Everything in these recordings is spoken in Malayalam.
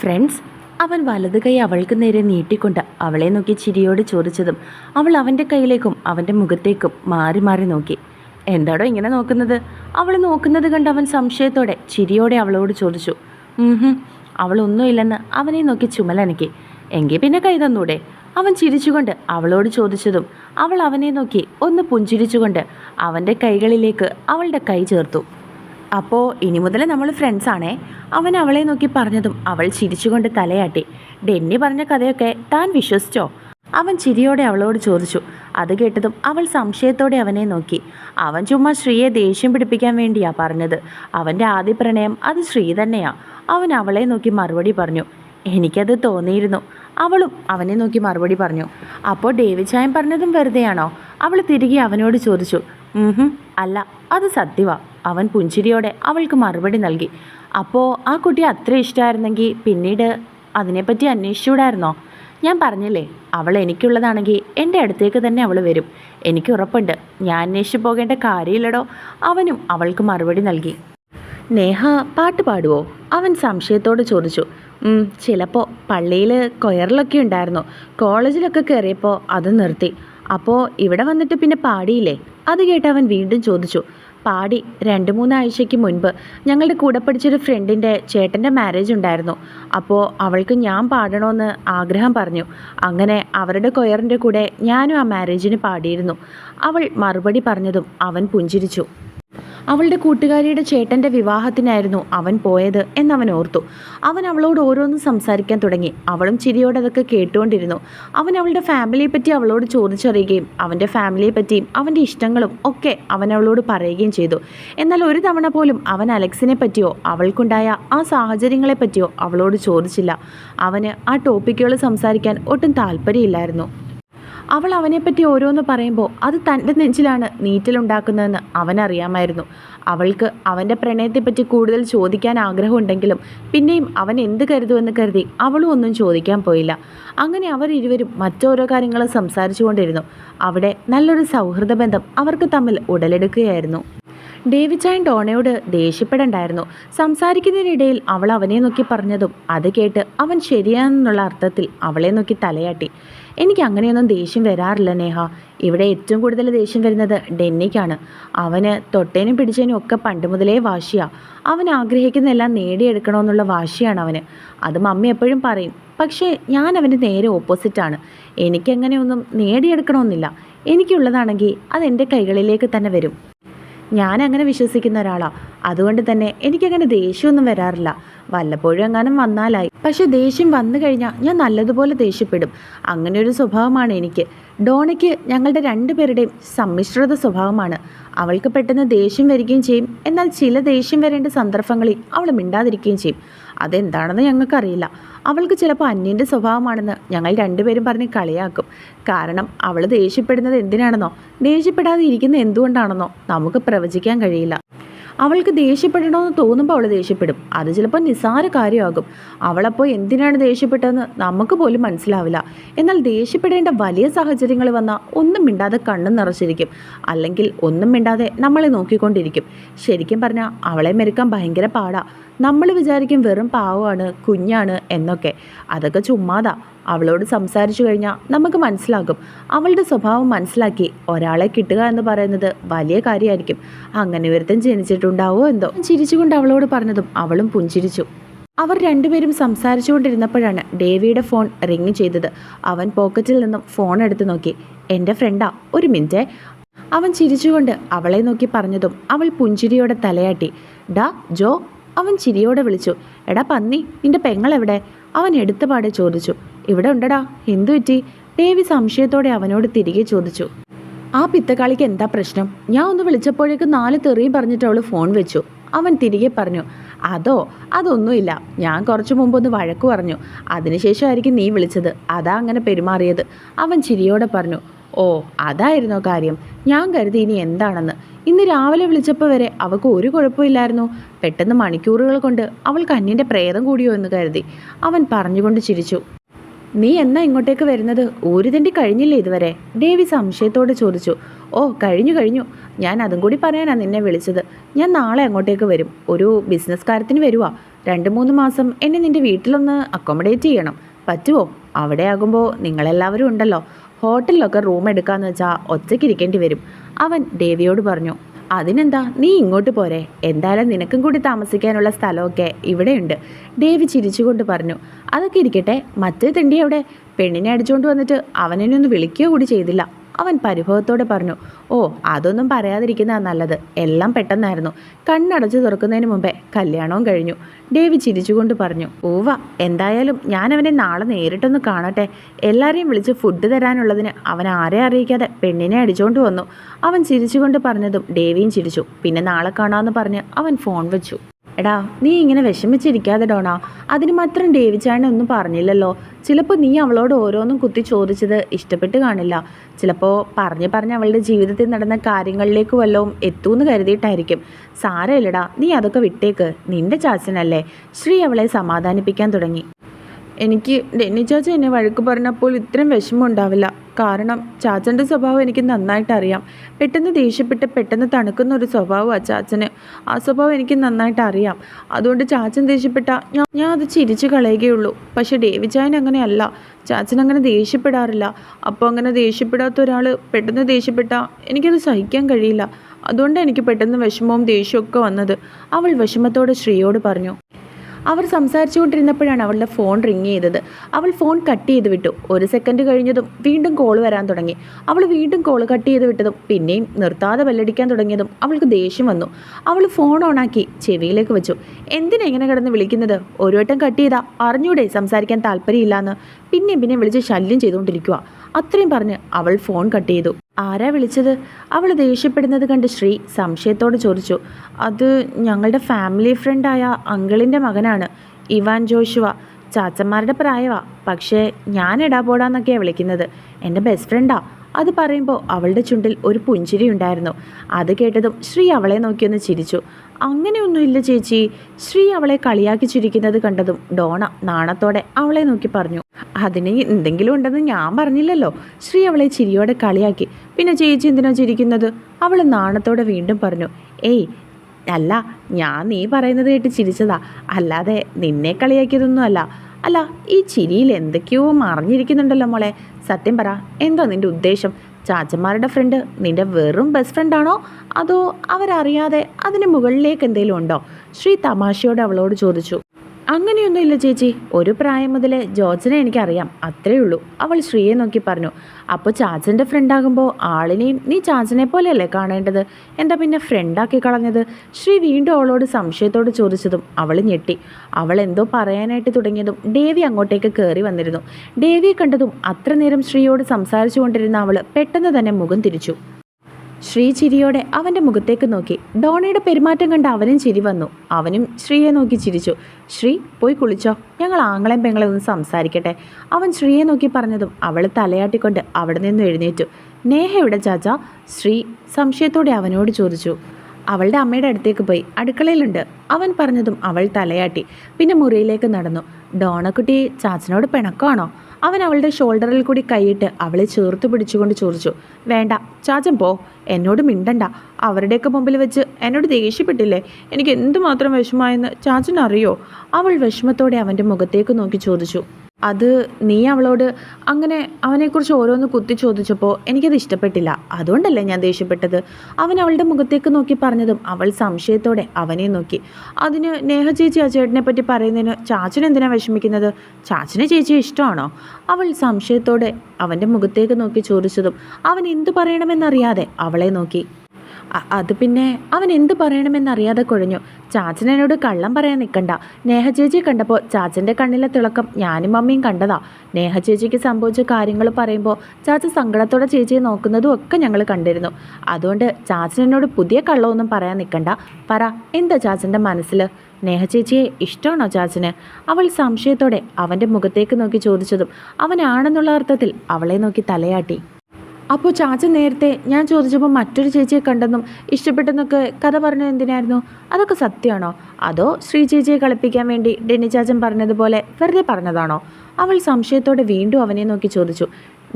ഫ്രണ്ട്സ് അവൻ വലത് കൈ അവൾക്ക് നേരെ നീട്ടിക്കൊണ്ട് അവളെ നോക്കി ചിരിയോട് ചോദിച്ചതും അവൾ അവന്റെ കയ്യിലേക്കും അവന്റെ മുഖത്തേക്കും മാറി മാറി നോക്കി. എന്താടോ ഇങ്ങനെ നോക്കുന്നത്? അവൾ നോക്കുന്നത് കണ്ട് അവൻ സംശയത്തോടെ ചിരിയോടെ അവളോട് ചോദിച്ചു. അവളൊന്നുമില്ലെന്ന് അവനെ നോക്കി ചുമലനക്കി. എങ്കിൽ പിന്നെ കൈ തന്നൂടെ? അവൻ ചിരിച്ചുകൊണ്ട് അവളോട് ചോദിച്ചതും അവൾ അവനെ നോക്കി ഒന്ന് പുഞ്ചിരിച്ചുകൊണ്ട് അവന്റെ കൈകളിലേക്ക് അവളുടെ കൈ ചേർത്തു. അപ്പോൾ ഇനി മുതൽ നമ്മൾ ഫ്രണ്ട്സാണേ അവൻ അവളെ നോക്കി പറഞ്ഞതും അവൾ ചിരിച്ചുകൊണ്ട് തലയാട്ടി. ഡെന്നി പറഞ്ഞ കഥയൊക്കെ താൻ വിശ്വസിച്ചോ? അവൻ ചിരിയോടെ അവളോട് ചോദിച്ചു. അത് കേട്ടതും അവൾ സംശയത്തോടെ അവനെ നോക്കി. അവൻ ചുമ്മാ ശ്രീയെ ദേഷ്യം പിടിപ്പിക്കാൻ വേണ്ടിയാ പറഞ്ഞത്. അവന്റെ ആദ്യ പ്രണയം അത് ശ്രീ തന്നെയാ. അവൻ അവളെ നോക്കി മറുപടി പറഞ്ഞു. എനിക്കത് തോന്നിയിരുന്നു. അവളും അവനെ നോക്കി മറുപടി പറഞ്ഞു. അപ്പോൾ ഡേവിഡ് ചായം പറഞ്ഞതും വെറുതെയാണോ? അവൾ തിരികെ അവനോട് ചോദിച്ചു. അല്ല അത് സത്യവാ. അവൻ പുഞ്ചിരിയോടെ അവൾക്ക് മറുപടി നൽകി. അപ്പോൾ ആ കുട്ടി അത്ര ഇഷ്ടമായിരുന്നെങ്കിൽ പിന്നീട് അതിനെപ്പറ്റി അന്വേഷിച്ചുകൂടായിരുന്നോ? ഞാൻ പറഞ്ഞില്ലേ അവൾ എനിക്കുള്ളതാണെങ്കിൽ എന്റെ അടുത്തേക്ക് തന്നെ അവൾ വരും. എനിക്ക് ഉറപ്പുണ്ട്. ഞാൻ അന്വേഷിച്ചു പോകേണ്ട കാര്യമില്ലടോ. അവനും അവൾക്ക് മറുപടി നൽകി. നേഹ പാട്ട് പാടുവോ? അവൻ സംശയത്തോട് ചോദിച്ചു. "ഉം, ചിലപ്പോൾ പള്ളിയിൽ കൊയറിലൊക്കെ ഉണ്ടായിരുന്നു. കോളേജിലൊക്കെ കയറിയപ്പോൾ അത് നിർത്തി. അപ്പോൾ ഇവിടെ വന്നിട്ട് പിന്നെ പാടിയില്ലേ? അത് കേട്ട് അവൻ വീണ്ടും ചോദിച്ചു. പാടി രണ്ട് മൂന്നാഴ്ചയ്ക്ക് മുൻപ് ഞങ്ങളുടെ കൂടെ പഠിച്ചൊരു ഫ്രണ്ടിന്റെ ചേട്ടന്റെ മാരേജ് ഉണ്ടായിരുന്നു. അപ്പോൾ അവൾക്ക് ഞാൻ പാടണമെന്ന് ആഗ്രഹം പറഞ്ഞു. അങ്ങനെ അവരുടെ കൊയറിന്റെ കൂടെ ഞാനും ആ മാരേജിന് പാടിയിരുന്നു. അവൾ മറുപടി പറഞ്ഞതും അവൻ പുഞ്ചിരിച്ചു. അവളുടെ കൂട്ടുകാരിയുടെ ചേട്ടന്റെ വിവാഹത്തിനായിരുന്നു അവൻ പോയത് എന്നവൻ ഓർത്തു. അവൻ അവളോട് ഓരോന്നും സംസാരിക്കാൻ തുടങ്ങി. അവളും ചിരിയോടെ അതൊക്കെ കേട്ടുകൊണ്ടിരുന്നു. അവൻ അവളുടെ ഫാമിലിയെ പറ്റി അവളോട് ചോദിച്ചറിയുകയും അവന്റെ ഫാമിലിയെ പറ്റിയും അവന്റെ ഇഷ്ടങ്ങളും ഒക്കെ അവൻ അവളോട് പറയുകയും ചെയ്തു. എന്നാൽ ഒരു തവണ പോലും അവൻ അലക്സിനെ പറ്റിയോ അവൾക്കുണ്ടായ ആ സാഹചര്യങ്ങളെ പറ്റിയോ അവളോട് ചോദിച്ചില്ല. അവന് ആ ടോപ്പിക്കുകൾ സംസാരിക്കാൻ ഒട്ടും താല്പര്യമില്ലായിരുന്നു. അവൾ അവനെപ്പറ്റി ഓരോന്ന് പറയുമ്പോൾ അത് തന്റെ നെഞ്ചിലാണ് നീറ്റലുണ്ടാക്കുന്നതെന്ന് അവനറിയാമായിരുന്നു. അവൾക്ക് അവന്റെ പ്രണയത്തെപ്പറ്റി കൂടുതൽ ചോദിക്കാൻ ആഗ്രഹമുണ്ടെങ്കിലും പിന്നെയും അവൻ എന്ത് കരുതുമെന്ന് കരുതി അവളും ഒന്നും ചോദിക്കാൻ പോയില്ല. അങ്ങനെ അവർ ഇരുവരും മറ്റോരോ കാര്യങ്ങളും സംസാരിച്ചുകൊണ്ടിരുന്നു. അവിടെ നല്ലൊരു സൗഹൃദ ബന്ധം അവർക്ക് തമ്മിൽ ഉടലെടുക്കുകയായിരുന്നു. ഡേവിഡ് ചായൻ ഡോണയോട് ദേഷ്യപ്പെടണ്ടായിരുന്നു. സംസാരിക്കുന്നതിനിടയിൽ അവൾ അവനെ നോക്കി പറഞ്ഞതും അത് കേട്ട് അവൻ ശരിയാണെന്നുള്ള അർത്ഥത്തിൽ അവളെ നോക്കി തലയാട്ടി. എനിക്ക് അങ്ങനെയൊന്നും ദേഷ്യം വരാറില്ല നേഹ. ഇവിടെ ഏറ്റവും കൂടുതൽ ദേഷ്യം വരുന്നത് ഡെന്നിക്കാണ്. അവന് തൊട്ടേനും പിടിച്ചതിനും ഒക്കെ പണ്ട് മുതലേ വാശിയാ. അവൻ ആഗ്രഹിക്കുന്നതെല്ലാം നേടിയെടുക്കണമെന്നുള്ള വാശിയാണ് അവന്. അത് മമ്മി എപ്പോഴും പറയും. പക്ഷേ ഞാൻ അവന്റെ നേരെ ഓപ്പോസിറ്റാണ് എനിക്കങ്ങനെയൊന്നും നേടിയെടുക്കണമെന്നില്ല. എനിക്കുള്ളതാണെങ്കിൽ അത് എന്റെ കൈകളിലേക്ക് തന്നെ വരും. ഞാൻ അങ്ങനെ വിശ്വസിക്കുന്ന ഒരാളാണ് അതുകൊണ്ട് തന്നെ എനിക്കങ്ങനെ ദേഷ്യമൊന്നും വരാറില്ല. വല്ലപ്പോഴും എങ്ങാനും വന്നാലായി. പക്ഷെ ദേഷ്യം വന്നു കഴിഞ്ഞാൽ ഞാൻ നല്ലതുപോലെ ദേഷ്യപ്പെടും. അങ്ങനെ ഒരു സ്വഭാവമാണ് എനിക്ക്. ഡോണയ്ക്ക് ഞങ്ങളുടെ രണ്ടുപേരുടെയും സമ്മിശ്രിത സ്വഭാവമാണ്. അവൾക്ക് പെട്ടെന്ന് ദേഷ്യം വരികയും ചെയ്യും. എന്നാൽ ചില ദേഷ്യം വരേണ്ട സന്ദർഭങ്ങളിൽ അവൾ മിണ്ടാതിരിക്കുകയും ചെയ്യും. അതെന്താണെന്ന് ഞങ്ങൾക്കറിയില്ല. അവൾക്ക് ചിലപ്പോൾ അന്യന്റെ സ്വഭാവമാണെന്ന് ഞങ്ങൾ രണ്ടുപേരും പറഞ്ഞ് കളിയാക്കും. കാരണം അവൾ ദേഷ്യപ്പെടുന്നത് എന്തിനാണെന്നോ? ദേഷ്യപ്പെടാതെ ഇരിക്കുന്നത് എന്തുകൊണ്ടാണെന്നോ നമുക്ക് പ്രവചിക്കാൻ കഴിയില്ല. അവൾക്ക് ദേഷ്യപ്പെടണമെന്ന് തോന്നുമ്പോൾ അവൾ ദേഷ്യപ്പെടും. അത് ചിലപ്പോൾ നിസ്സാര കാര്യമാകും. അവളപ്പോൾ എന്തിനാണ് ദേഷ്യപ്പെട്ടതെന്ന് നമുക്ക് പോലും മനസ്സിലാവില്ല. എന്നാൽ ദേഷ്യപ്പെടേണ്ട വലിയ സാഹചര്യങ്ങൾ വന്നാൽ ഒന്നും മിണ്ടാതെ കണ്ണും നിറച്ചിരിക്കും. അല്ലെങ്കിൽ ഒന്നും മിണ്ടാതെ നമ്മളെ നോക്കിക്കൊണ്ടിരിക്കും. ശരിക്കും പറഞ്ഞാൽ അവളെ മെരുക്കാൻ ഭയങ്കര പാടാ. നമ്മൾ വിചാരിക്കും വെറും പാവമാണ് കുഞ്ഞാണ് എന്നൊക്കെ. അതൊക്കെ ചുമ്മാതാ. അവളോട് സംസാരിച്ചു കഴിഞ്ഞാൽ നമുക്ക് മനസ്സിലാകും. അവളുടെ സ്വഭാവം മനസ്സിലാക്കി ഒരാളെ കിട്ടുക എന്ന് പറയുന്നത് വലിയ കാര്യമായിരിക്കും അങ്ങനെ ഒരുത്തൻ ജനിച്ചിട്ടുണ്ടാവോ എന്തോ? ചിരിച്ചുകൊണ്ട് അവളോട് പറഞ്ഞതും അവളും പുഞ്ചിരിച്ചു. അവർ രണ്ടുപേരും സംസാരിച്ചുകൊണ്ടിരുന്നപ്പോഴാണ് ഡേവിയുടെ ഫോൺ റിങ് ചെയ്തത്. അവൻ പോക്കറ്റിൽ നിന്നും ഫോൺ എടുത്ത് നോക്കി. എന്റെ ഫ്രണ്ടാ ഒരു മിനിറ്റേ. അവൻ ചിരിച്ചുകൊണ്ട് അവളെ നോക്കി പറഞ്ഞതും അവൾ പുഞ്ചിരിയോടെ തലയാട്ടി. ഡാ ജോ അവൻ ചിരിയോടെ വിളിച്ചു. എടാ പന്നി നിന്റെ പെങ്ങളെവിടെ? അവൻ എടുത്തപാടെ ചോദിച്ചു. ഇവിടെ ഉണ്ടടാ. എന്തു പറ്റി? ദേവി സംശയത്തോടെ അവനോട് തിരികെ ചോദിച്ചു. ആ പിത്തക്കാളിക്ക് എന്താ പ്രശ്നം? ഞാൻ ഒന്ന് വിളിച്ചപ്പോഴേക്കും നാല് തെറിയും പറഞ്ഞിട്ട് അവൾ ഫോൺ വെച്ചു. അവൻ തിരികെ പറഞ്ഞു. അതോ അതൊന്നുമില്ല. ഞാൻ കുറച്ചു മുമ്പ് ഒന്ന് വഴക്ക് പറഞ്ഞു. അതിനുശേഷമായിരിക്കും നീ വിളിച്ചത്. അതാ അങ്ങനെ പെരുമാറിയത്. അവൻ ചിരിയോടെ പറഞ്ഞു. ഓ അതായിരുന്നോ കാര്യം. ഞാൻ കരുതി ഇനി എന്താണെന്ന്. ഇന്ന് രാവിലെ വിളിച്ചപ്പോൾ വരെ അവൾക്ക് ഒരു കുഴപ്പമില്ലായിരുന്നു. പെട്ടെന്ന് മണിക്കൂറുകൾ കൊണ്ട് അവൾക്ക് അന്യന്റെ പ്രേതം കൂടിയോ എന്ന് കരുതി. അവൻ പറഞ്ഞുകൊണ്ട് ചിരിച്ചു. നീ എന്നാ ഇങ്ങോട്ടേക്ക് വരുന്നത്? ഒരു ഊരുതണ്ടി കഴിഞ്ഞില്ലേ ഇതുവരെ? ദേവി സംശയത്തോടെ ചോദിച്ചു. ഓ കഴിഞ്ഞു കഴിഞ്ഞു. ഞാൻ അതും കൂടി പറയാനാണ് നിന്നെ വിളിച്ചത്. ഞാൻ നാളെ അങ്ങോട്ടേക്ക് വരും. ഒരു ബിസിനസ് കാര്യത്തിന് വരുവാ. രണ്ട് മൂന്ന് മാസം എന്നെ നിന്റെ വീട്ടിലൊന്ന് അക്കോമഡേറ്റ് ചെയ്യണം. പറ്റുമോ അവിടെ ആകുമ്പോൾ നിങ്ങളെല്ലാവരും ഉണ്ടല്ലോ. ഹോട്ടലിലൊക്കെ റൂം എടുക്കാന്ന് വെച്ചാൽ ഒറ്റയ്ക്ക് ഇരിക്കേണ്ടി വരും. അവൻ ദേവിയോട് പറഞ്ഞു അതിനെന്താ? നീ ഇങ്ങോട്ട് പോരെ. എന്തായാലും നിനക്കും കൂടി താമസിക്കാനുള്ള സ്ഥലമൊക്കെ ഇവിടെയുണ്ട്. ദേവി ചിരിച്ചുകൊണ്ട് പറഞ്ഞു അതൊക്കെ ഇരിക്കട്ടെ. മറ്റേ തെണ്ടി അവിടെ പെണ്ണിനെ അടിച്ചുകൊണ്ട് വന്നിട്ട് അവനെന്നെ ഒന്ന് വിളിക്കുക കൂടി ചെയ്തില്ല. അവൻ പരിഭവത്തോടെ പറഞ്ഞു ഓ അതൊന്നും പറയാതിരിക്കുന്നതാ നല്ലത്. എല്ലാം പെട്ടെന്നായിരുന്നു. കണ്ണടച്ച് തുറക്കുന്നതിന് മുമ്പേ കല്യാണവും കഴിഞ്ഞു. ഡേവി ചിരിച്ചുകൊണ്ട് പറഞ്ഞു ഓവ എന്തായാലും ഞാൻ അവനെ നാളെ നേരിട്ടൊന്ന് കാണട്ടെ. എല്ലാവരെയും വിളിച്ച് ഫുഡ് തരാനുള്ളതിന് അവൻ ആരെ അറിയിക്കാതെ പെണ്ണിനെ അടിച്ചുകൊണ്ട് വന്നു. അവൻ ചിരിച്ചുകൊണ്ട് പറഞ്ഞതും ഡേവിയും ചിരിച്ചു. പിന്നെ നാളെ കാണാമെന്ന് പറഞ്ഞ് അവൻ ഫോൺ വെച്ചു. എടാ നീ ഇങ്ങനെ വിഷമിച്ചിരിക്കാതെ ഡോണ അതിന് മാത്രം ഡേവിച്ചാണ് ഒന്നും പറഞ്ഞില്ലല്ലോ. ചിലപ്പോൾ നീ അവളോട് ഓരോന്നും കുത്തി ചോദിച്ചത് ഇഷ്ടപ്പെട്ട് കാണില്ല. ചിലപ്പോൾ പറഞ്ഞ് പറഞ്ഞ് അവളുടെ ജീവിതത്തിൽ നടന്ന കാര്യങ്ങളിലേക്ക് വല്ലതും എത്തൂന്ന് കരുതിയിട്ടായിരിക്കും. സാരമില്ലടാ നീ അതൊക്കെ വിട്ടേക്ക്. നിന്റെ ചാച്ചനല്ലേ. ശ്രീ അവളെ സമാധാനിപ്പിക്കാൻ തുടങ്ങി. എനിക്ക് ഡെന്നി ചാച്ച എന്നെ വഴക്ക് പറഞ്ഞപ്പോൾ ഇത്രയും വിഷമം ഉണ്ടാവില്ല. കാരണം ചാച്ചന്റെ സ്വഭാവം എനിക്ക് നന്നായിട്ട് അറിയാം. പെട്ടെന്ന് ദേഷ്യപ്പെട്ട് പെട്ടെന്ന് തണുക്കുന്ന ഒരു സ്വഭാവമാണ് ചാച്ചന്. ആ സ്വഭാവം എനിക്ക് നന്നായിട്ട് അറിയാം. അതുകൊണ്ട് ചാച്ചൻ ദേഷ്യപ്പെട്ട ഞാൻ ഞാൻ അത് ചിരിച്ചു കളയുകയുള്ളൂ. പക്ഷേ ഡേവിചായൻ അങ്ങനെയല്ല. ചാച്ചൻ അങ്ങനെ ദേഷ്യപ്പെടാറില്ല. അപ്പോൾ അങ്ങനെ ദേഷ്യപ്പെടാത്ത ഒരാൾ പെട്ടെന്ന് ദേഷ്യപ്പെട്ട എനിക്കത് സഹിക്കാൻ കഴിയില്ല. അതുകൊണ്ട് എനിക്ക് പെട്ടെന്ന് വിഷമവും ദേഷ്യമൊക്കെ വന്നത്. അവൾ വിഷമത്തോടെ ശ്രീയോട് പറഞ്ഞു. അവർ സംസാരിച്ചുകൊണ്ടിരുന്നപ്പോഴാണ് അവളുടെ ഫോൺ റിങ് ചെയ്തത്. അവൾ ഫോൺ കട്ട് ചെയ്ത് വിട്ടു. ഒരു സെക്കൻഡ് കഴിഞ്ഞതും വീണ്ടും കോൾ വരാൻ തുടങ്ങി. അവൾ വീണ്ടും കോൾ കട്ട് ചെയ്ത് വിട്ടതും പിന്നെയും നിർത്താതെ വല്ലടിക്കാൻ തുടങ്ങിയതും അവൾക്ക് ദേഷ്യം വന്നു. അവൾ ഫോൺ ഓണാക്കി ചെവിയിലേക്ക് വെച്ചു. എന്തിനാ ഇങ്ങനെ കിടന്ന് വിളിക്കുന്നത്? ഒരു വട്ടം കട്ട് ചെയ്താൽ അറിഞ്ഞൂടെ സംസാരിക്കാൻ താല്പര്യമില്ലാന്ന്. പിന്നെയും പിന്നെ വിളിച്ച് ശല്യം ചെയ്തുകൊണ്ടിരിക്കുക അത്രയും പറഞ്ഞ് അവൾ ഫോൺ കട്ട് ചെയ്തു. ആരാ വിളിച്ചത്? അവൾ ദേഷ്യപ്പെടുന്നത് കണ്ട് ശ്രീ സംശയത്തോട് ചോദിച്ചു. അത് ഞങ്ങളുടെ ഫാമിലി ഫ്രണ്ടായ അങ്കിളിന്റെ മകനാണ് ഇവാൻ ജോഷുവ. ചാച്ചന്മാരുടെ പ്രായവാ. പക്ഷേ ഞാൻ ഇടാപോടാന്നൊക്കെയാണ് വിളിക്കുന്നത്. എന്റെ ബെസ്റ്റ് ഫ്രണ്ടാ. അത് പറയുമ്പോൾ അവളുടെ ചുണ്ടിൽ ഒരു പുഞ്ചിരി ഉണ്ടായിരുന്നു. അത് കേട്ടതും ശ്രീ അവളെ നോക്കിയൊന്ന് ചിരിച്ചു. അങ്ങനെയൊന്നുമില്ല ചേച്ചി. ശ്രീ അവളെ കളിയാക്കി ചിരിക്കുന്നത് കണ്ടതും ഡോണ നാണത്തോടെ അവളെ നോക്കി പറഞ്ഞു. അതിന് എന്തെങ്കിലും ഉണ്ടെന്ന് ഞാൻ പറഞ്ഞില്ലല്ലോ. ശ്രീ അവളെ ചിരിയോടെ കളിയാക്കി. പിന്നെ ചേച്ചി എന്തിനാ ചിരിക്കുന്നത്? അവൾ നാണത്തോടെ വീണ്ടും പറഞ്ഞു. ഏയ് അല്ല ഞാൻ നീ പറയുന്നത് കേട്ട് ചിരിച്ചതാ. അല്ലാതെ നിന്നെ കളിയാക്കിയതൊന്നും അല്ല. അല്ല ഈ ചിരിയിൽ എന്തൊക്കെയോ മറിഞ്ഞിരിക്കുന്നുണ്ടല്ലോ മോളെ. സത്യം പറ എന്താ നിന്റെ ഉദ്ദേശം? ചാച്ചന്മാരുടെ ഫ്രണ്ട് നിന്റെ വെറും ബെസ്റ്റ് ഫ്രണ്ടാണോ അതോ അവരറിയാതെ അതിന് മുകളിലേക്ക് എന്തെങ്കിലും ഉണ്ടോ? ശ്രീ തമാശയോട് അവളോട് ചോദിച്ചു. അങ്ങനെയൊന്നുമില്ല ചേച്ചി. ഒരു പ്രായം മുതൽ ജോർജിനെ എനിക്കറിയാം. അത്രേ ഉള്ളൂ. അവൾ ശ്രീയെ നോക്കി പറഞ്ഞു. അപ്പോൾ ചാച്ചന്റെ ഫ്രണ്ടാകുമ്പോൾ ആളിനെയും നീ ചാച്ചനെ പോലെയല്ലേ കാണേണ്ടത്? എന്താ പിന്നെ ഫ്രണ്ടാക്കി കളഞ്ഞത്? ശ്രീ വീണ്ടും അവളോട് സംശയത്തോട് ചോദിച്ചതും അവൾ ഞെട്ടി. അവൾ എന്തോ പറയാനായിട്ട് തുടങ്ങിയതും ദേവി അങ്ങോട്ടേക്ക് കയറി വന്നിരുന്നു. ദേവിയെ കണ്ടതും അത്ര നേരം ശ്രീയോട് സംസാരിച്ചു കൊണ്ടിരുന്ന അവൾ പെട്ടെന്ന് തന്നെ മുഖം തിരിച്ചു. ശ്രീ ചിരിയോടെ അവന്റെ മുഖത്തേക്ക് നോക്കി. ഡോണയുടെ പെരുമാറ്റം കണ്ട് അവനും ചിരി വന്നു. അവനും ശ്രീയെ നോക്കി ചിരിച്ചു. ശ്രീ പോയി കുളിച്ചോ. ഞങ്ങൾ ആങ്ങളെയും പെങ്ങളെ ഒന്ന് സംസാരിക്കട്ടെ. അവൻ ശ്രീയെ നോക്കി പറഞ്ഞതും അവൾ തലയാട്ടിക്കൊണ്ട് അവിടെ നിന്ന് എഴുന്നേറ്റു. നേഹയുടെ ചാച്ച ശ്രീ സംശയത്തോടെ അവനോട് ചോദിച്ചു. അവളുടെ അമ്മയുടെ അടുത്തേക്ക് പോയി. അടുക്കളയിലുണ്ട്. അവൻ പറഞ്ഞതും അവൾ തലയാട്ടി. പിന്നെ മുറിയിലേക്ക് നടന്നു. ഡോണക്കുട്ടി ചാച്ചനോട് പിണക്കമാണോ? അവൻ അവളുടെ ഷോൾഡറിൽ കൂടി കൈയിട്ട് അവളെ ചേർത്ത് പിടിച്ചുകൊണ്ട് ചോദിച്ചു. വേണ്ട ചാച്ചൻ പോ. എന്നോട് മിണ്ടണ്ട. അവരുടെയൊക്കെ മുമ്പിൽ വെച്ച് എന്നോട് ദേഷ്യപ്പെട്ടില്ലേ? എനിക്ക് എന്തുമാത്രം വിഷമമായെന്ന് ചാച്ചൻ അറിയോ അവൾ വിഷമത്തോടെ അവന്റെ മുഖത്തേക്ക് നോക്കി ചോദിച്ചു. അത് നീ അവളോട് അങ്ങനെ അവനെക്കുറിച്ച് ഓരോന്ന് കുത്തി ചോദിച്ചപ്പോൾ എനിക്കത് ഇഷ്ടപ്പെട്ടില്ല. അതുകൊണ്ടല്ലേ ഞാൻ ദേഷ്യപ്പെട്ടത്? അവൻ അവളുടെ മുഖത്തേക്ക് നോക്കി പറഞ്ഞതും അവൾ സംശയത്തോടെ അവനെ നോക്കി. അതിന് നേഹ ചേച്ചി ആ ചേട്ടനെ പറ്റി പറയുന്നതിന് ചാച്ചൻ എന്തിനാ വിഷമിക്കുന്നത്? ചാച്ചന് ചേച്ചിയെ ഇഷ്ടമാണോ? അവൾ സംശയത്തോടെ അവന്റെ മുഖത്തേക്ക് നോക്കി ചോദിച്ചതും അവൻ എന്തു പറയണമെന്നറിയാതെ അവളെ നോക്കി. അത് പിന്നെ അവൻ എന്ത് പറയണമെന്നറിയാതെ കുഴഞ്ഞു. ചാച്ചൻ എന്നോട് കള്ളം പറയാൻ നിൽക്കണ്ട നേഹ ചേച്ചിയെ കണ്ടപ്പോൾ ചാച്ചന്റെ കണ്ണിലെ തിളക്കം ഞാനും മമ്മിയും കണ്ടതാ. നേഹ ചേച്ചിക്ക് സംഭവിച്ച കാര്യങ്ങൾ പറയുമ്പോൾ ചാച്ച സങ്കടത്തോടെ ചേച്ചിയെ നോക്കുന്നതും ഒക്കെ ഞങ്ങൾ കണ്ടിരുന്നു. അതുകൊണ്ട് ചാച്ചൻ എന്നോട് പുതിയ കള്ളമൊന്നും പറയാൻ നിൽക്കണ്ട പറ എന്താ ചാച്ചന്റെ മനസ്സിൽ നേഹ ചേച്ചിയെ ഇഷ്ടമാണോ ചാച്ചന്? അവൾ സംശയത്തോടെ അവന്റെ മുഖത്തേക്ക് നോക്കി ചോദിച്ചതും അവനാണെന്നുള്ള അർത്ഥത്തിൽ അവളെ നോക്കി തലയാട്ടി. അപ്പോൾ ചാച്ചൻ നേരത്തെ ഞാൻ ചോദിച്ചപ്പോൾ മറ്റൊരു ചേച്ചിയെ കണ്ടെന്നും ഇഷ്ടപ്പെട്ടെന്നൊക്കെ കഥ പറഞ്ഞത് എന്തിനായിരുന്നു? അതൊക്കെ സത്യമാണോ? അതോ ശ്രീ ചേച്ചിയെ കളിപ്പിക്കാൻ വേണ്ടി ഡെന്നി ചാച്ചൻ പറഞ്ഞതുപോലെ വെറുതെ പറഞ്ഞതാണോ? അവൾ സംശയത്തോടെ വീണ്ടും അവനെ നോക്കി ചോദിച്ചു.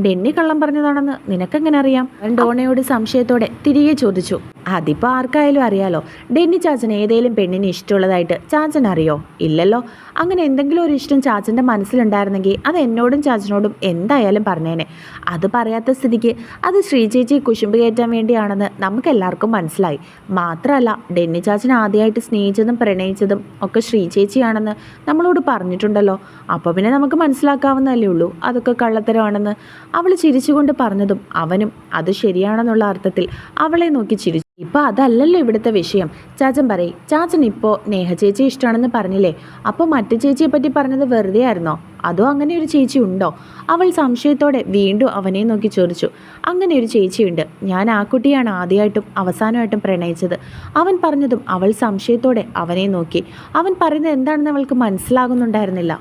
ഡെന്നി കള്ളം പറഞ്ഞതാണെന്ന് നിനക്കെങ്ങനെ അറിയാം? അവൻ ഡോണയോട് സംശയത്തോടെ തിരികെ ചോദിച്ചു. അതിപ്പോൾ ആർക്കായാലും അറിയാലോ ഡെന്നി ചാച്ചൻ ഏതെങ്കിലും പെണ്ണിന് ഇഷ്ടമുള്ളതായിട്ട് ചാച്ചൻ അറിയോ? ഇല്ലല്ലോ. അങ്ങനെ എന്തെങ്കിലും ഒരു ഇഷ്ടം ചാച്ചന്റെ മനസ്സിലുണ്ടായിരുന്നെങ്കിൽ അത് എന്നോടും ചാച്ചനോടും എന്തായാലും പറഞ്ഞേനെ. അത് പറയാത്ത സ്ഥിതിക്ക് അത് ശ്രീചേച്ചി കുശുമ്പ് കയറ്റാൻ വേണ്ടിയാണെന്ന് നമുക്ക് എല്ലാവർക്കും മനസ്സിലായി. മാത്രമല്ല ഡെന്നി ചാച്ചൻ ആദ്യമായിട്ട് സ്നേഹിച്ചതും പ്രണയിച്ചതും ഒക്കെ ശ്രീചേച്ചിയാണെന്ന് നമ്മളോട് പറഞ്ഞിട്ടുണ്ടല്ലോ. അപ്പോൾ പിന്നെ നമുക്ക് മനസ്സിലാക്കാവുന്നതല്ലേ ഉള്ളൂ. അതൊക്കെ കള്ളത്തരമാണെന്ന് അവൾ ചിരിച്ചുകൊണ്ട് പറഞ്ഞതും അവനും അത് ശരിയാണെന്നുള്ള അർത്ഥത്തിൽ അവളെ നോക്കി ചിരിച്ചു ഇപ്പം അതല്ലല്ലോ ഇവിടുത്തെ വിഷയം. ചാച്ചൻ പറയും ചാച്ചൻ ഇപ്പോൾ നേഹ ചേച്ചി ഇഷ്ടമാണെന്ന് പറഞ്ഞില്ലേ? അപ്പോൾ മറ്റു ചേച്ചിയെ പറ്റി പറഞ്ഞത് വെറുതെ ആയിരുന്നോ? അതോ അങ്ങനെ ഒരു ചേച്ചി ഉണ്ടോ? അവൾ സംശയത്തോടെ വീണ്ടും അവനെ നോക്കി ചോദിച്ചു അങ്ങനെ ഒരു ചേച്ചിയുണ്ട്. ഞാൻ ആ കുട്ടിയാണ് ആദ്യമായിട്ടും അവസാനമായിട്ടും പ്രണയിച്ചത്. അവൻ പറഞ്ഞതും അവൾ സംശയത്തോടെ അവനെ നോക്കി. അവൻ പറയുന്നത് എന്താണെന്ന് അവൾക്ക് മനസ്സിലാകുന്നുണ്ടായിരുന്നില്ല.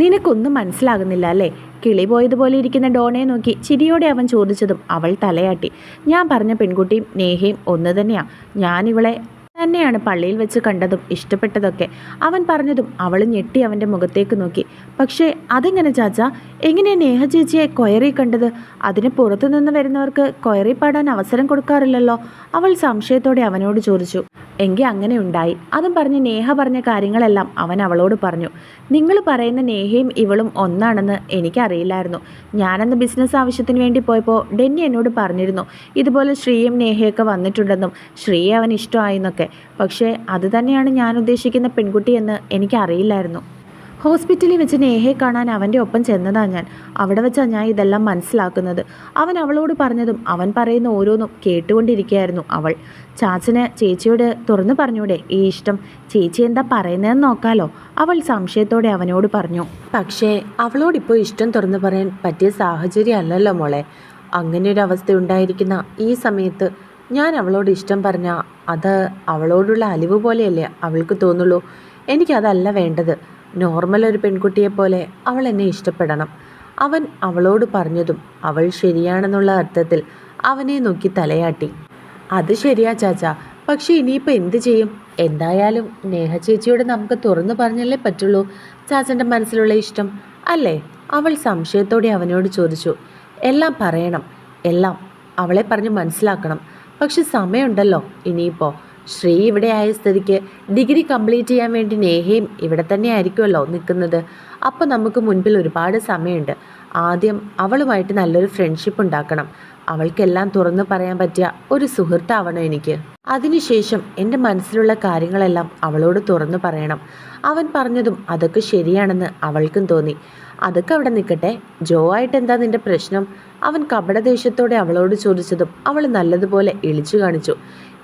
നിനക്കൊന്നും മനസ്സിലാകുന്നില്ല അല്ലേ? കിളി പോയതുപോലെ ഇരിക്കുന്ന ഡോണയെ നോക്കി ചിരിയോടെ അവൻ ചോദിച്ചതും അവൾ തലയാട്ടി. ഞാൻ പറഞ്ഞ പെൺകുട്ടിയും നേഹയും ഒന്ന് തന്നെയാണ് ഞാനിവളെ തന്നെയാണ് പള്ളിയിൽ വെച്ച് കണ്ടതും ഇഷ്ടപ്പെട്ടതൊക്കെ. അവൻ പറഞ്ഞതും അവൾ ഞെട്ടി അവന്റെ മുഖത്തേക്ക് നോക്കി. പക്ഷേ അതെങ്ങനെ ചാച്ച? എങ്ങനെ നേഹ ചേച്ചിയെ കൊയറി കണ്ടത്? അതിന് പുറത്തു നിന്ന് വരുന്നവർക്ക് കൊയറി പാടാൻ അവസരം കൊടുക്കാറില്ലല്ലോ. അവൾ സംശയത്തോടെ അവനോട് ചോദിച്ചു. എങ്കിൽ അങ്ങനെ ഉണ്ടായി. അതും പറഞ്ഞ് നേഹ പറഞ്ഞ കാര്യങ്ങളെല്ലാം അവൻ അവളോട് പറഞ്ഞു. നിങ്ങൾ പറയുന്ന നേഹയും ഇവളും ഒന്നാണെന്ന് എനിക്കറിയില്ലായിരുന്നു. ഞാനന്ന് ബിസിനസ് ആവശ്യത്തിന് വേണ്ടി പോയപ്പോൾ ഡെന്നി എന്നോട് പറഞ്ഞിരുന്നു. ഇതുപോലെ ശ്രീയും നേഹയൊക്കെ വന്നിട്ടുണ്ടെന്നും ശ്രീയെ അവൻ ഇഷ്ടമായെന്നൊക്കെ പക്ഷേ അത് തന്നെയാണ് ഞാൻ ഉദ്ദേശിക്കുന്ന പെൺകുട്ടിയെന്ന് എനിക്കറിയില്ലായിരുന്നു. ഹോസ്പിറ്റലിൽ വെച്ച് നേഹയെ കാണാൻ അവന്റെ ഒപ്പം ചെന്നതാണ് ഞാൻ. അവിടെ വെച്ചാണ് ഞാൻ ഇതെല്ലാം മനസ്സിലാക്കുന്നത്. അവൻ അവളോട് പറഞ്ഞതും അവൻ പറയുന്ന ഓരോന്നും കേട്ടുകൊണ്ടിരിക്കുകയായിരുന്നു അവൾ. ചാച്ചന് ചേച്ചിയോട് തുറന്നു പറഞ്ഞൂടെ ഈ ഇഷ്ടം. ചേച്ചി എന്താ പറയുന്നതെന്ന് നോക്കാലോ. അവൾ സംശയത്തോടെ അവനോട് പറഞ്ഞു. പക്ഷേ അവളോടിപ്പോൾ ഇഷ്ടം തുറന്നു പറയാൻ പറ്റിയ സാഹചര്യം അല്ലല്ലോ മോളെ. അങ്ങനെ ഒരു അവസ്ഥ ഉണ്ടായിരിക്കുന്ന ഈ സമയത്ത് ഞാൻ അവളോട് ഇഷ്ടം പറഞ്ഞാൽ അത് അവളോടുള്ള അലിവ് പോലെയല്ലേ അവൾക്ക് തോന്നുള്ളൂ. എനിക്കതല്ല വേണ്ടത്. നോർമൽ ഒരു പെൺകുട്ടിയെ പോലെ അവൾ എന്നെ ഇഷ്ടപ്പെടണം. അവൻ അവളോട് പറഞ്ഞതും അവൾ ശരിയാണെന്നുള്ള അർത്ഥത്തിൽ അവനെ നോക്കി തലയാട്ടി. അത് ശരിയാ ചാച്ച. പക്ഷെ ഇനിയിപ്പോൾ എന്ത് ചെയ്യും? എന്തായാലും നേഹ ചേച്ചിയോട് നമുക്ക് തുറന്നു പറഞ്ഞല്ലേ പറ്റുള്ളൂ. ചാച്ചന്റെ മനസ്സിലുള്ള ഇഷ്ടം അല്ലേ? അവൾ സംശയത്തോടെ അവനോട് ചോദിച്ചു. എല്ലാം പറയണം. എല്ലാം. അവളെ പറഞ്ഞ് മനസ്സിലാക്കണം. പക്ഷെ സമയമുണ്ടല്ലോ. ഇനിയിപ്പോൾ ശ്രീ ഇവിടെ ആയ സ്ഥിതിക്ക് ഡിഗ്രി കംപ്ലീറ്റ് ചെയ്യാൻ വേണ്ടി നേഹയും ഇവിടെ തന്നെ ആയിരിക്കുമല്ലോ നിൽക്കുന്നത്. അപ്പോൾ നമുക്ക് മുൻപിൽ ഒരുപാട് സമയമുണ്ട്. ആദ്യം അവളുമായിട്ട് നല്ലൊരു ഫ്രണ്ട്ഷിപ്പ് ഉണ്ടാക്കണം. അവൾക്കെല്ലാം തുറന്നു പറയാൻ പറ്റിയ ഒരു സുഹൃത്താവണം എനിക്ക്. അതിനുശേഷം എന്റെ മനസ്സിലുള്ള കാര്യങ്ങളെല്ലാം അവളോട് തുറന്നു പറയണം. അവൻ പറഞ്ഞതും അതൊക്കെ ശരിയാണെന്ന് അവൾക്കും തോന്നി. അതൊക്കെ അവിടെ നിൽക്കട്ടെ. ജോ ആയിട്ട് എന്താ നിന്റെ പ്രശ്നം? അവൻ കപടദേഷ്യത്തോടെ അവളോട് ചോദിച്ചതും അവൾ നല്ലതുപോലെ ഇളിച്ചു കാണിച്ചു.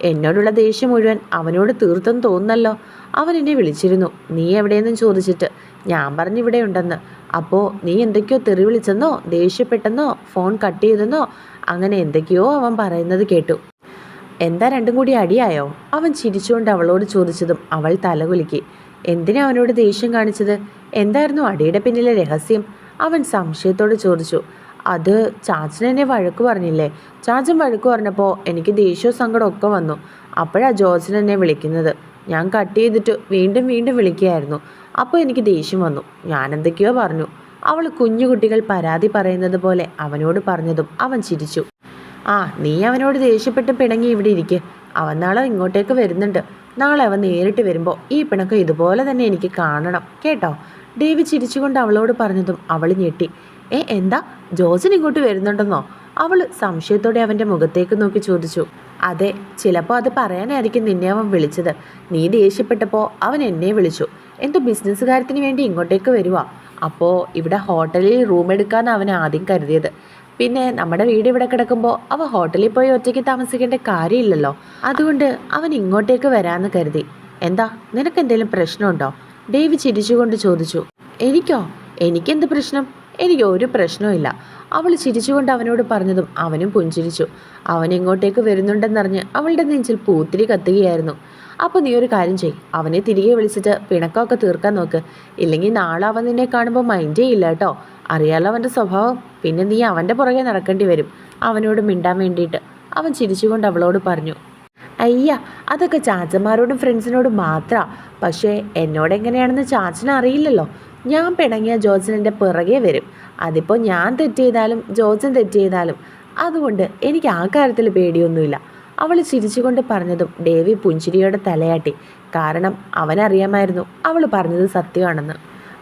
എന്നോടുള്ള ദേഷ്യം മുഴുവൻ അവനോട് തീർത്തും തോന്നുന്നല്ലോ. അവൻ എന്നെ വിളിച്ചിരുന്നു. നീ എവിടെയെന്നും ചോദിച്ചിട്ട്. ഞാൻ പറഞ്ഞു ഇവിടെ ഉണ്ടെന്ന്. അപ്പോൾ നീ എന്തൊക്കെയോ തെറി വിളിച്ചെന്നോ ദേഷ്യപ്പെട്ടെന്നോ ഫോൺ കട്ട് ചെയ്തെന്നോ അങ്ങനെ എന്തൊക്കെയോ അവൻ പറയുന്നത് കേട്ടു. എന്താ രണ്ടും കൂടി അടിയായോ? അവൻ ചിരിച്ചുകൊണ്ട് അവളോട് ചോദിച്ചതും അവൾ തലകുലുക്കി. എന്തിനാ അവനോട് ദേഷ്യം കാണിച്ചത്? എന്തായിരുന്നു അടിയുടെ പിന്നിലെ രഹസ്യം? അവൻ സംശയത്തോട് ചോദിച്ചു. അത് ചാച്ചൻ എന്നെ വഴക്ക് പറഞ്ഞില്ലേ? ചാച്ചൻ വഴക്ക് പറഞ്ഞപ്പോൾ എനിക്ക് ദേഷ്യവും സങ്കടം ഒക്കെ വന്നു. അപ്പോഴാണ് ജോർജൻ എന്നെ വിളിക്കുന്നത്. ഞാൻ കട്ട് ചെയ്തിട്ട് വീണ്ടും വീണ്ടും വിളിക്കുകയായിരുന്നു. അപ്പോൾ എനിക്ക് ദേഷ്യം വന്നു. ഞാൻ എന്തൊക്കെയോ പറഞ്ഞു. അവൾ കുഞ്ഞുകുട്ടികൾ പരാതി പറയുന്നത് പോലെ അവനോട് പറഞ്ഞതും അവൻ ചിരിച്ചു. ആ നീ അവനോട് ദേഷ്യപ്പെട്ട് പിണങ്ങി ഇവിടെ ഇരിക്കെ. അവൻ നാളെ ഇങ്ങോട്ടേക്ക് വരുന്നുണ്ട്. നാളെ അവൻ നേരിട്ട് വരുമ്പോൾ ഈ പിണക്കം ഇതുപോലെ തന്നെ എനിക്ക് കാണണം. കേട്ടോ? ഡേവി ചിരിച്ചുകൊണ്ട് അവളോട് പറഞ്ഞതും അവൾ ഞെട്ടി. ഏ എന്താ? ജോജൻ ഇങ്ങോട്ട് വരുന്നുണ്ടെന്നോ? അവൾ സംശയത്തോടെ അവന്റെ മുഖത്തേക്ക് നോക്കി ചോദിച്ചു. അതെ ചിലപ്പോൾ അത് പറയാനായിരിക്കും നിന്നെ അവൻ വിളിച്ചത്. നീ ദേഷ്യപ്പെട്ടപ്പോൾ അവൻ എന്നെ വിളിച്ചു. എന്തോ ബിസിനസ് കാര്യത്തിന് വേണ്ടി ഇങ്ങോട്ടേക്ക് വരുവാ. അപ്പോൾ ഇവിടെ ഹോട്ടലിൽ റൂം എടുക്കാൻ അവൻ ആദ്യം കരുതിയത്. പിന്നെ നമ്മുടെ വീട് ഇവിടെ കിടക്കുമ്പോൾ അവ ഹോട്ടലിൽ പോയി ഒറ്റയ്ക്ക് താമസിക്കേണ്ട കാര്യമില്ലല്ലോ. അതുകൊണ്ട് അവൻ ഇങ്ങോട്ടേക്ക് വരാമെന്ന് കരുതി. എന്താ? നിനക്ക് എന്തെങ്കിലും പ്രശ്നമുണ്ടോ? ഡേവി ചിരിച്ചുകൊണ്ട് ചോദിച്ചു. എനിക്കോ? എനിക്കെന്ത് പ്രശ്നം? എനിക്ക് ഒരു പ്രശ്നവുമില്ല. അവൾ ചിരിച്ചുകൊണ്ട് അവനോട് പറഞ്ഞതും അവനും പുഞ്ചിരിച്ചു. അവൻ ഇങ്ങോട്ടേക്ക് വരുന്നുണ്ടെന്നറിഞ്ഞ് അവളുടെ നെഞ്ചിൽ പൂത്തിരി കത്തുകയായിരുന്നു. അപ്പോൾ നീ ഒരു കാര്യം ചെയ് അവനെ തിരികെ വിളിച്ചിട്ട് പിണക്കമൊക്കെ തീർക്കാൻ നോക്ക്. ഇല്ലെങ്കിൽ നാളെ അവൻ നിന്നെ കാണുമ്പോൾ മൈൻഡ് ചെയ്യില്ല കേട്ടോ അറിയാലോ അവന്റെ സ്വഭാവം. പിന്നെ നീ അവന്റെ പുറകെ നടക്കേണ്ടി വരും. അവനോട് മിണ്ടാൻ വേണ്ടിയിട്ട് അവൻ ചിരിച്ചുകൊണ്ട് അവളോട് പറഞ്ഞു അയ്യ അതൊക്കെ ചാച്ചന്മാരോടും ഫ്രണ്ട്സിനോടും മാത്രമാണ് പക്ഷേ എന്നോട് എങ്ങനെയാണെന്ന് ചാച്ചന് അറിയില്ലല്ലോ. ഞാൻ പിണങ്ങിയ ജോജൻ എന്റെ പിറകെ വരും. അതിപ്പോൾ ഞാൻ തെറ്റ് ചെയ്താലും ജോജൻ തെറ്റ് ചെയ്താലും അതുകൊണ്ട് എനിക്ക് ആ കാര്യത്തിൽ പേടിയൊന്നുമില്ല. അവൾ ചിരിച്ചുകൊണ്ട് പറഞ്ഞതും ദേവി പുഞ്ചിരിയോടെ തലയാട്ടി. കാരണം അവനറിയാമായിരുന്നു അവൾ പറഞ്ഞത് സത്യമാണെന്ന്.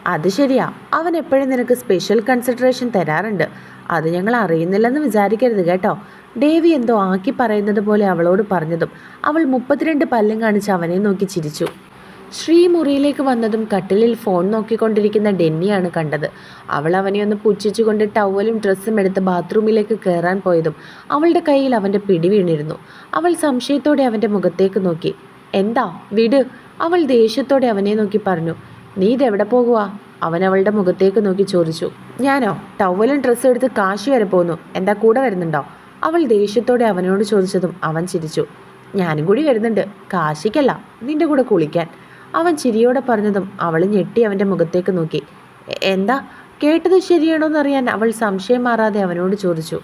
അത് ശരിയാ. അവൻ എപ്പോഴും നിനക്ക് സ്പെഷ്യൽ കൺസിഡറേഷൻ തരാറുണ്ട്. അത് ഞങ്ങൾ അറിയുന്നില്ലെന്ന് വിചാരിക്കരുത് കേട്ടോ. ദേവി എന്തോ ആക്കി പറയുന്നത് പോലെ അവളോട് പറഞ്ഞതും അവൾ മുപ്പത്തിരണ്ട് പല്ലും കാണിച്ച് അവനെ നോക്കി ചിരിച്ചു. ശ്രീ മുറിയിലേക്ക് വന്നതും കട്ടിലിൽ ഫോൺ നോക്കിക്കൊണ്ടിരിക്കുന്ന ഡെന്നിയാണ് കണ്ടത്. അവൾ അവനെ ഒന്ന് പുച്ഛിച്ചുകൊണ്ട് ടവലും ഡ്രസ്സും എടുത്ത് ബാത്റൂമിലേക്ക് കയറാൻ പോയതും അവളുടെ കയ്യിൽ അവന്റെ പിടി വീണിരുന്നു. അവൾ സംശയത്തോടെ അവന്റെ മുഖത്തേക്ക് നോക്കി. എന്താ? വിട്. അവൾ ദേഷ്യത്തോടെ അവനെ നോക്കി പറഞ്ഞു. നീ ഇതെവിടെ പോകുവാ? അവൻ അവളുടെ മുഖത്തേക്ക് നോക്കി ചോദിച്ചു. ഞാനോ? ടവലും ഡ്രസ്സും എടുത്ത് കാശി വരെ പോന്നു. എന്താ കൂടെ വരുന്നുണ്ടോ? അവൾ ദേഷ്യത്തോടെ അവനോട് ചോദിച്ചതും അവൻ ചിരിച്ചു. ഞാനും കൂടി വരുന്നുണ്ട്. കാശിക്കല്ല. നിന്റെ കൂടെ കുളിക്കാൻ. അവൻ ചിരിയോടെ പറഞ്ഞതും അവൾ ഞെട്ടി അവന്റെ മുഖത്തേക്ക് നോക്കി. "എ- എന്താ? കേട്ടത് ശരിയാണോന്നറിയാൻ അവൾ സംശയം മാറാതെ അവനോട് ചോദിച്ചു.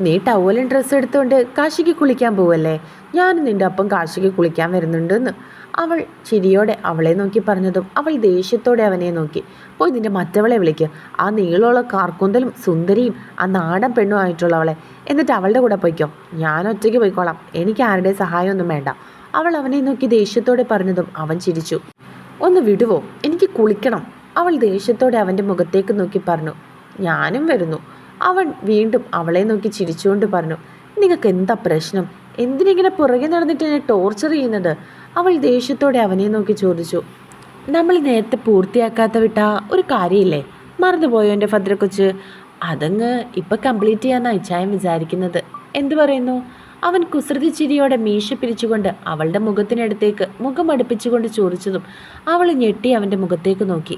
നീ ടവലും ഡ്രസ്സ് എടുത്തുകൊണ്ട് കാശിക്ക് കുളിക്കാൻ പോവല്ലേ? ഞാൻ നിന്റെ ഒപ്പം കാശിക്ക് കുളിക്കാൻ വരുന്നുണ്ടെന്ന്. അവൾ ചിരിയോടെ അവളെ നോക്കി പറഞ്ഞതും അവൾ ദേഷ്യത്തോടെ അവനെ നോക്കി. പോയി നിന്റെ മറ്റവളെ വിളിക്കുക ആ നീളമുള്ള കാർക്കൂന്തലും സുന്ദരിയും ആ നാടൻ പെണ്ണുമായിട്ടുള്ളവളെ. എന്നിട്ട് അവളുടെ കൂടെ പോയിക്കോ. ഞാൻ ഒറ്റയ്ക്ക് പോയിക്കോളാം. എനിക്ക് ആരുടെ സഹായമൊന്നും വേണ്ട. അവൾ അവനെ നോക്കി ദേഷ്യത്തോടെ പറഞ്ഞതും അവൻ ചിരിച്ചു. ഒന്ന് വിടുവോ? എനിക്ക് കുളിക്കണം. അവൾ ദേഷ്യത്തോടെ അവന്റെ മുഖത്തേക്ക് നോക്കി പറഞ്ഞു. ഞാനും വരുന്നു. അവൻ വീണ്ടും അവളെ നോക്കി ചിരിച്ചുകൊണ്ട് പറഞ്ഞു. നിങ്ങൾക്ക് എന്താ പ്രശ്നം? എന്തിനിങ്ങനെ പുറകെ നടന്നിട്ട് എന്നെ ടോർച്ചർ ചെയ്യുന്നത്? അവൾ ദേഷ്യത്തോടെ അവനെ നോക്കി ചോദിച്ചു. നമ്മൾ നേരത്തെ പൂർത്തിയാക്കാത്ത വിട്ട ഒരു കാര്യമില്ലേ? മറന്നുപോയോ എന്റെ ഭദ്രക്കൊച്ച് അതങ്ങ് ഇപ്പം കംപ്ലീറ്റ് ചെയ്യാമെന്നാണ് ഇച്ചായം വിചാരിക്കുന്നത്. എന്തു പറയുന്നു? അവൻ കുസൃതി ചിരിയോടെ മീശ പിരിച്ചുകൊണ്ട് അവളുടെ മുഖത്തിനടുത്തേക്ക് മുഖം അടുപ്പിച്ചുകൊണ്ട് ചോദിച്ചതും അവൾ ഞെട്ടി അവന്റെ മുഖത്തേക്ക് നോക്കി.